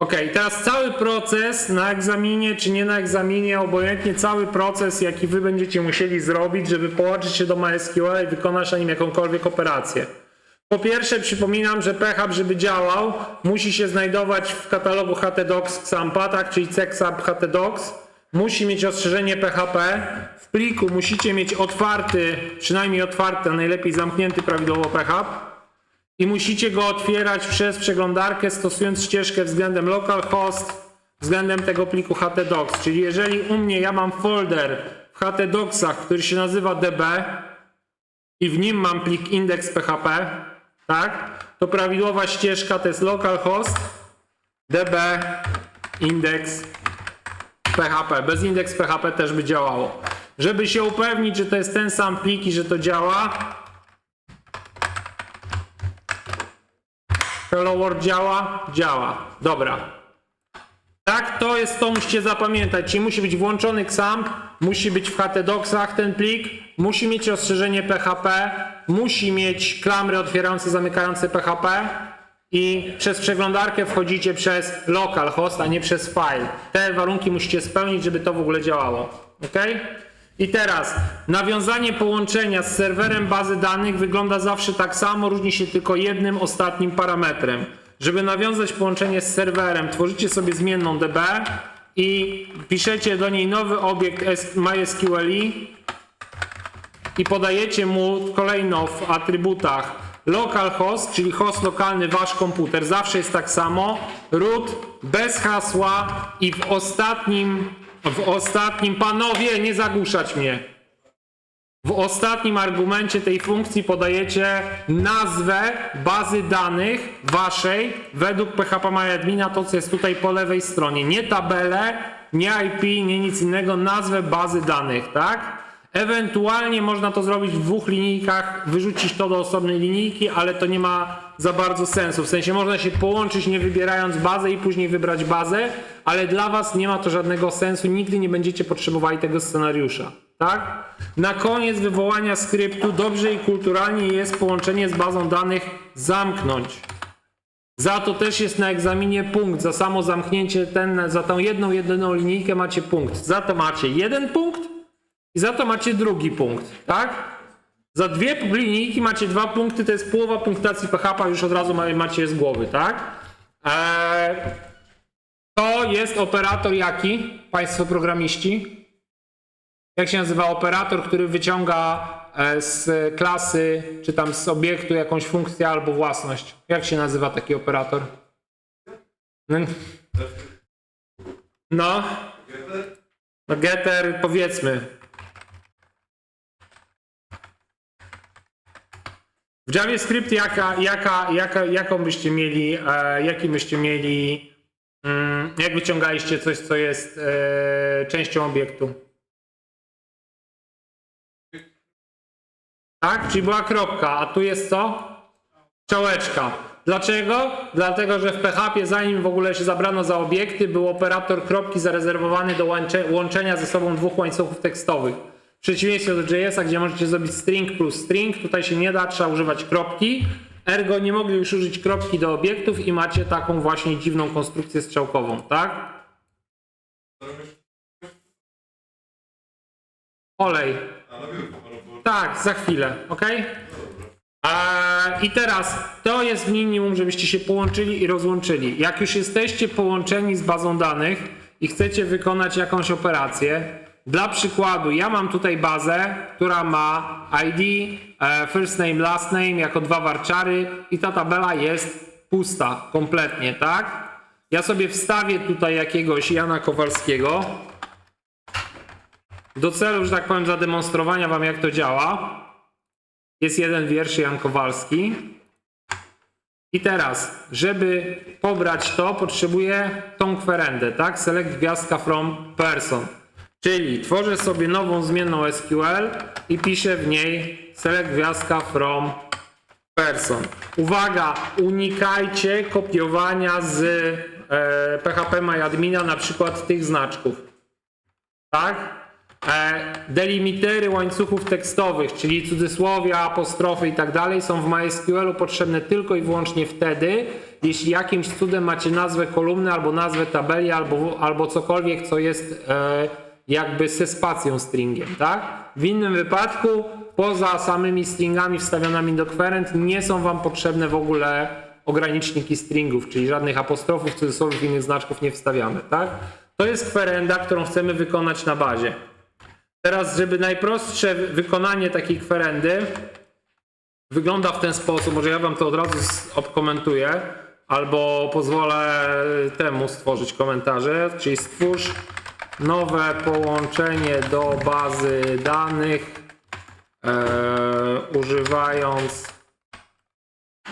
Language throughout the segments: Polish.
Ok, teraz cały proces na egzaminie czy nie na egzaminie, obojętnie cały proces, jaki wy będziecie musieli zrobić, żeby połączyć się do MySQL i wykonać na nim jakąkolwiek operację. Po pierwsze przypominam, że PHP, żeby działał, musi się znajdować w katalogu htdocs XAMPA, tak, czyli cexamp htdocs. Musi mieć ostrzeżenie PHP. W pliku musicie mieć otwarty, przynajmniej otwarty, a najlepiej zamknięty prawidłowo PHP i musicie go otwierać przez przeglądarkę stosując ścieżkę względem localhost, względem tego pliku htdocs. Czyli jeżeli u mnie ja mam folder w htdocsach, który się nazywa db i w nim mam plik index.php, tak, to prawidłowa ścieżka to jest localhost db index PHP. Bez index PHP też by działało. Żeby się upewnić, że to jest ten sam plik i że to działa, Hello World działa? Działa. Dobra. Tak, to jest to, musicie zapamiętać. Czyli musi być włączony XAMPP, musi być w htdocsach ten plik, musi mieć ostrzeżenie PHP, musi mieć klamry otwierające, zamykające PHP i przez przeglądarkę wchodzicie przez localhost, a nie przez file. Te warunki musicie spełnić, żeby to w ogóle działało. Ok? I teraz nawiązanie połączenia z serwerem bazy danych wygląda zawsze tak samo, różni się tylko jednym ostatnim parametrem. Żeby nawiązać połączenie z serwerem, tworzycie sobie zmienną db i piszecie do niej nowy obiekt MySQLi i podajecie mu kolejno w atrybutach localhost, czyli host lokalny wasz komputer, zawsze jest tak samo, root bez hasła i w ostatnim, w ostatnim, panowie nie zagłuszać mnie, w ostatnim argumencie tej funkcji podajecie nazwę bazy danych waszej według PHP MyAdmina, to co jest tutaj po lewej stronie. Nie tabelę, nie IP, nie nic innego, nazwę bazy danych, tak? Ewentualnie można to zrobić w dwóch linijkach, wyrzucić to do osobnej linijki, ale to nie ma za bardzo sensu. W sensie można się połączyć nie wybierając bazę i później wybrać bazę, ale dla was nie ma to żadnego sensu, nigdy nie będziecie potrzebowali tego scenariusza. Tak? Na koniec wywołania skryptu dobrze i kulturalnie jest połączenie z bazą danych zamknąć. Za to też jest na egzaminie punkt. Za samo zamknięcie ten, za tą jedną, jedyną linijkę macie punkt. Za to macie jeden punkt i za to macie drugi punkt, tak? Za dwie linijki macie dwa punkty, to jest połowa punktacji PHP, już od razu ma- macie z głowy, tak? Eee, to jest operator jaki, Państwo programiści? Jak się nazywa operator, który wyciąga e, z klasy, czy tam z obiektu jakąś funkcję albo własność? Jak się nazywa taki operator? No. No. No getter powiedzmy. W JavaScript jaka, jaka, jaka, jaką byście mieli, e, jaki byście mieli, mm, jak wyciągaliście coś, co jest e, częścią obiektu? Tak? Czyli była kropka, a tu jest co? Czołeczka. Dlaczego? Dlatego, że w PHP zanim w ogóle się zabrano za obiekty, był operator kropki zarezerwowany do łącze, łączenia ze sobą dwóch łańcuchów tekstowych. W przeciwieństwie do JS-a, gdzie możecie zrobić string plus string, tutaj się nie da, trzeba używać kropki. Ergo nie mogli już użyć kropki do obiektów i macie taką właśnie dziwną konstrukcję strzałkową, tak? Olej. Tak, za chwilę, ok? I teraz to jest minimum, żebyście się połączyli i rozłączyli. Jak już jesteście połączeni z bazą danych i chcecie wykonać jakąś operację, dla przykładu, ja mam tutaj bazę, która ma ID, e, first name, last name jako dwa warczary i ta tabela jest pusta kompletnie, tak? Ja sobie wstawię tutaj jakiegoś Jana Kowalskiego do celu, że tak powiem, zademonstrowania wam jak to działa. Jest jeden wiersz Jan Kowalski. I teraz, żeby pobrać to, potrzebuję tą kwerendę, tak? Select gwiazdka from person. Czyli tworzę sobie nową zmienną SQL i piszę w niej select gwiazdka from person. Uwaga, unikajcie kopiowania z e, PHP MyAdmina na przykład tych znaczków. Tak? E, delimitery łańcuchów tekstowych, czyli cudzysłowia, apostrofy i tak dalej, są w MySQL-u potrzebne tylko i wyłącznie wtedy, jeśli jakimś cudem macie nazwę kolumny, albo nazwę tabeli, albo, albo cokolwiek, co jest e, jakby ze spacją stringiem, tak? W innym wypadku, poza samymi stringami wstawionymi do querent, nie są Wam potrzebne w ogóle ograniczniki stringów, czyli żadnych apostrofów, cudzysłowów, innych znaczków nie wstawiamy, tak? To jest kwerenda, którą chcemy wykonać na bazie. Teraz, żeby najprostsze wykonanie takiej kwerendy wygląda w ten sposób, może ja wam to od razu odkomentuję, albo pozwolę temu stworzyć komentarze, czyli stwórz nowe połączenie do bazy danych e, używając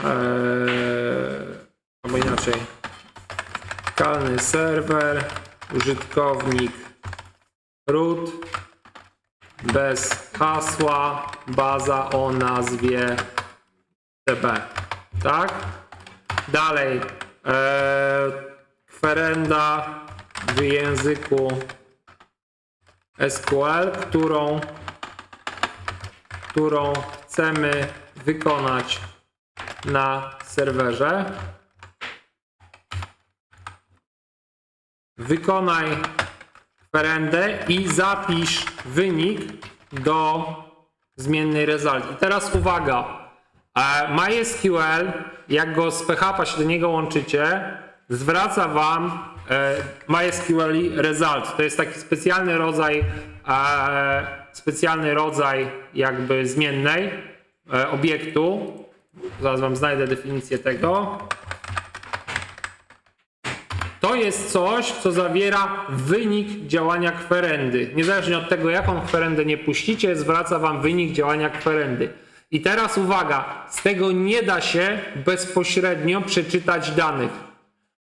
e, albo inaczej lokalny serwer użytkownik root bez hasła, baza o nazwie TB. Tak? Dalej. E, w języku SQL, którą, którą chcemy wykonać na serwerze. Wykonaj kwerendę i zapisz wynik do zmiennej result. I teraz uwaga. E, MySQL, jak go z PHP się do niego łączycie, zwraca wam e, MySQL result. To jest taki specjalny rodzaj e, specjalny rodzaj jakby zmiennej e, obiektu. Zaraz wam znajdę definicję tego. To jest coś, co zawiera wynik działania kwerendy. Niezależnie od tego, jaką kwerendę nie puścicie, zwraca wam wynik działania kwerendy. I teraz uwaga, z tego nie da się bezpośrednio przeczytać danych.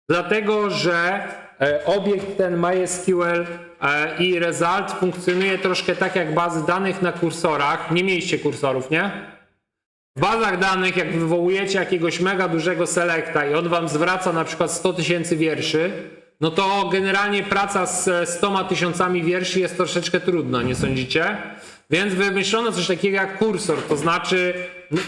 Dlatego, że e, obiekt ten MySQL e, i result funkcjonuje troszkę tak jak bazy danych na kursorach. Nie mieliście kursorów, nie? W bazach danych, jak wywołujecie jakiegoś mega dużego selecta i on wam zwraca na przykład 100 tysięcy wierszy, no to generalnie praca z 100 tysiącami wierszy jest troszeczkę trudna, nie sądzicie? Więc wymyślono coś takiego jak kursor, to znaczy n-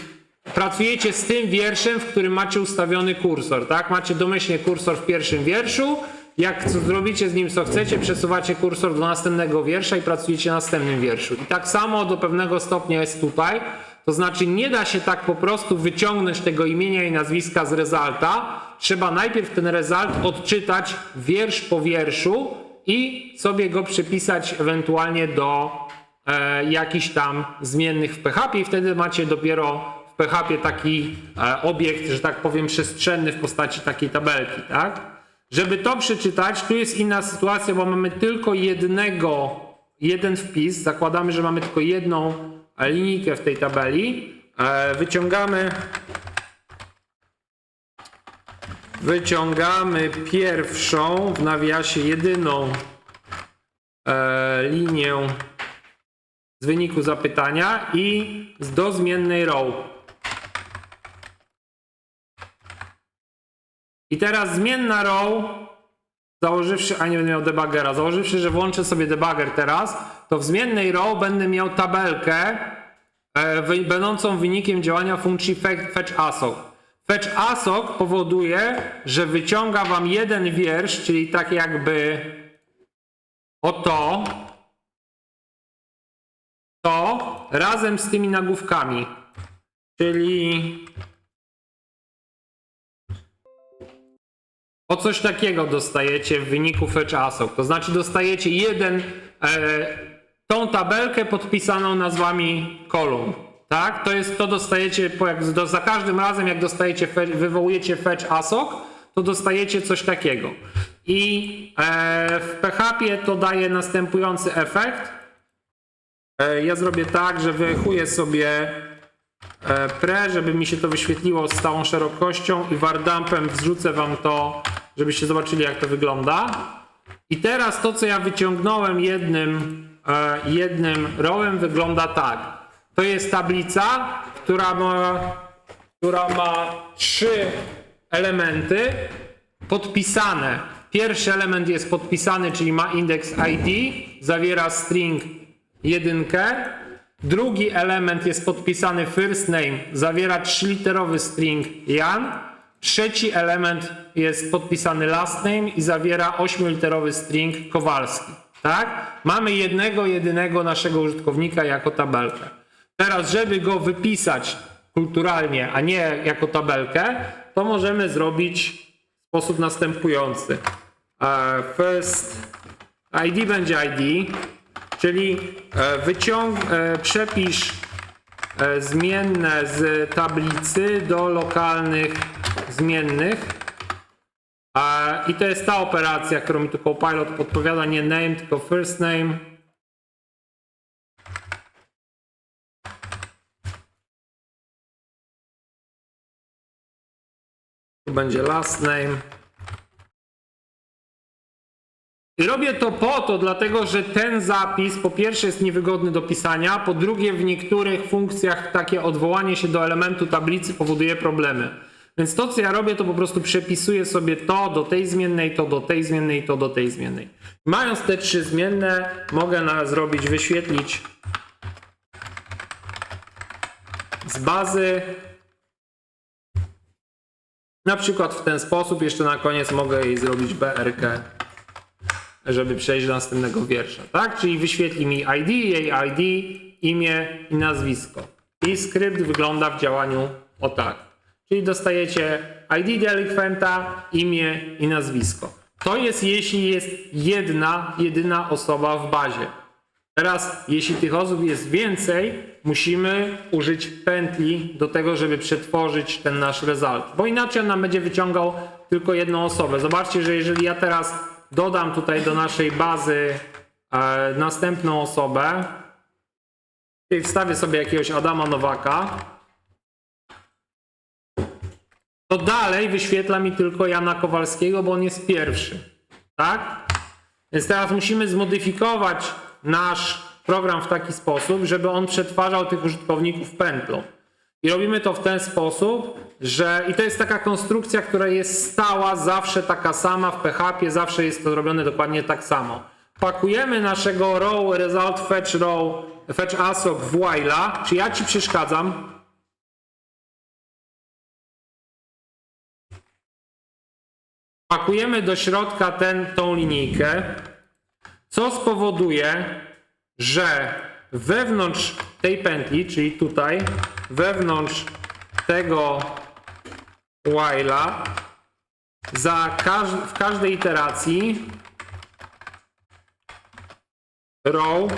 pracujecie z tym wierszem, w którym macie ustawiony kursor, tak? Macie domyślnie kursor w pierwszym wierszu, jak zrobicie z nim co chcecie, przesuwacie kursor do następnego wiersza i pracujecie na następnym wierszu. I tak samo do pewnego stopnia jest tutaj. To znaczy nie da się tak po prostu wyciągnąć tego imienia i nazwiska z rezulta. Trzeba najpierw ten result odczytać wiersz po wierszu i sobie go przypisać ewentualnie do e, jakichś tam zmiennych w PHP i wtedy macie dopiero PHP taki e, obiekt, że tak powiem, przestrzenny w postaci takiej tabelki, tak? Żeby to przeczytać, tu jest inna sytuacja, bo mamy tylko jednego, jeden wpis. Zakładamy, że mamy tylko jedną e, linijkę w tej tabeli. E, wyciągamy wyciągamy pierwszą, w nawiasie jedyną linię z wyniku zapytania i do zmiennej row. I teraz zmienna row, założywszy, a nie będę miał debugera, założywszy, że włączę sobie debugger teraz, to w zmiennej row będę miał tabelkę e, będącą wynikiem działania funkcji fe- fetch assoc. Fetch assoc powoduje, że wyciąga wam jeden wiersz, czyli tak jakby oto, to razem z tymi nagłówkami. Czyli o coś takiego dostajecie w wyniku fetch assoc. To znaczy dostajecie jeden, e, tą tabelkę podpisaną nazwami kolumn. Tak? To jest, to dostajecie, po jak, do, za każdym razem jak dostajecie, fe, wywołujecie fetch assoc, to dostajecie coś takiego. I e, w PHP to daje następujący efekt. E, ja zrobię tak, że wychuję sobie e, pre, żeby mi się to wyświetliło z stałą szerokością i wardumpem wrzucę wam to, żebyście zobaczyli jak to wygląda. I teraz to, co ja wyciągnąłem jednym, e, jednym rowem wygląda tak. To jest tablica, która ma, która ma trzy elementy podpisane. Pierwszy element jest podpisany, czyli ma indeks ID, zawiera string jedynkę. Drugi element jest podpisany first name, zawiera trzyliterowy string Jan. Trzeci element jest podpisany last name i zawiera 8-literowy string Kowalski. Tak? Mamy jednego, jedynego naszego użytkownika jako tabelkę. Teraz, żeby go wypisać kulturalnie, a nie jako tabelkę, to możemy zrobić w sposób następujący. E, First ID będzie ID, czyli e, wyciąg, e, przepisz zmienne z tablicy do lokalnych zmiennych. I to jest ta operacja, którą mi tu Copilot podpowiada, nie name, tylko first name. Tu będzie last name. I robię to po to, dlatego że ten zapis po pierwsze jest niewygodny do pisania, po drugie w niektórych funkcjach takie odwołanie się do elementu tablicy powoduje problemy. Więc to co ja robię to po prostu przepisuję sobie to do tej zmiennej, to do tej zmiennej, to do tej zmiennej. Mając te trzy zmienne mogę na, zrobić, wyświetlić z bazy na przykład w ten sposób, jeszcze na koniec mogę jej zrobić BRK żeby przejść do następnego wiersza, tak? Czyli wyświetli mi ID, jej ID, imię i nazwisko. I skrypt wygląda w działaniu o tak. Czyli dostajecie ID delikwenta, imię i nazwisko. To jest jeśli jest jedna, jedyna osoba w bazie. Teraz, jeśli tych osób jest więcej, musimy użyć pętli do tego, żeby przetworzyć ten nasz result, bo inaczej on nam będzie wyciągał tylko jedną osobę. Zobaczcie, że jeżeli ja teraz dodam tutaj do naszej bazy e, następną osobę, i wstawię sobie jakiegoś Adama Nowaka, to dalej wyświetla mi tylko Jana Kowalskiego, bo on jest pierwszy. Tak? Więc teraz musimy zmodyfikować nasz program w taki sposób, żeby on przetwarzał tych użytkowników pętlą. I robimy to w ten sposób, że i to jest taka konstrukcja, która jest stała, zawsze taka sama w PHP, zawsze jest to robione dokładnie tak samo. Pakujemy naszego row result fetch row fetch assoc w while'a, czy ja ci przeszkadzam? Pakujemy do środka ten, tą linijkę, co spowoduje, że wewnątrz tej pętli, czyli tutaj, wewnątrz tego while'a, za każ w każdej iteracji row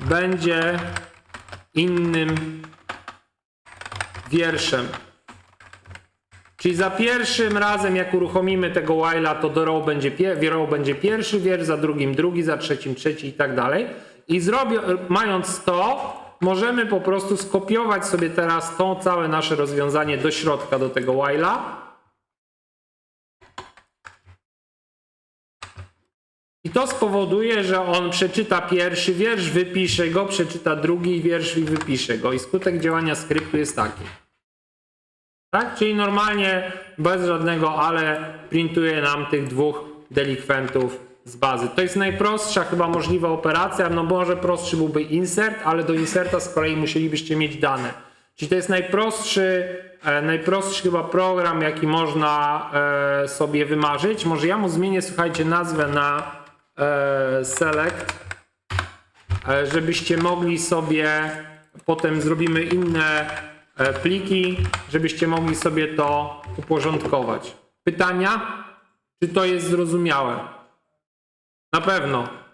będzie innym wierszem. Czyli za pierwszym razem, jak uruchomimy tego while'a, to do row będzie, row będzie pierwszy wiersz, za drugim drugi, za trzecim trzeci i tak dalej. I mając to, możemy po prostu skopiować sobie teraz to całe nasze rozwiązanie do środka, do tego while'a. I to spowoduje, że on przeczyta pierwszy wiersz, wypisze go, przeczyta drugi wiersz i wypisze go. I skutek działania skryptu jest taki. Tak? Czyli normalnie bez żadnego ale printuje nam tych dwóch delikwentów z bazy. To jest najprostsza chyba możliwa operacja, no może prostszy byłby insert, ale do inserta z kolei musielibyście mieć dane. Czyli to jest najprostszy, e, najprostszy chyba program, jaki można e, sobie wymarzyć. Może ja mu zmienię, słuchajcie, nazwę na e, select, e, żebyście mogli sobie, potem zrobimy inne pliki, żebyście mogli sobie to uporządkować. Pytania? Czy to jest zrozumiałe? Na pewno.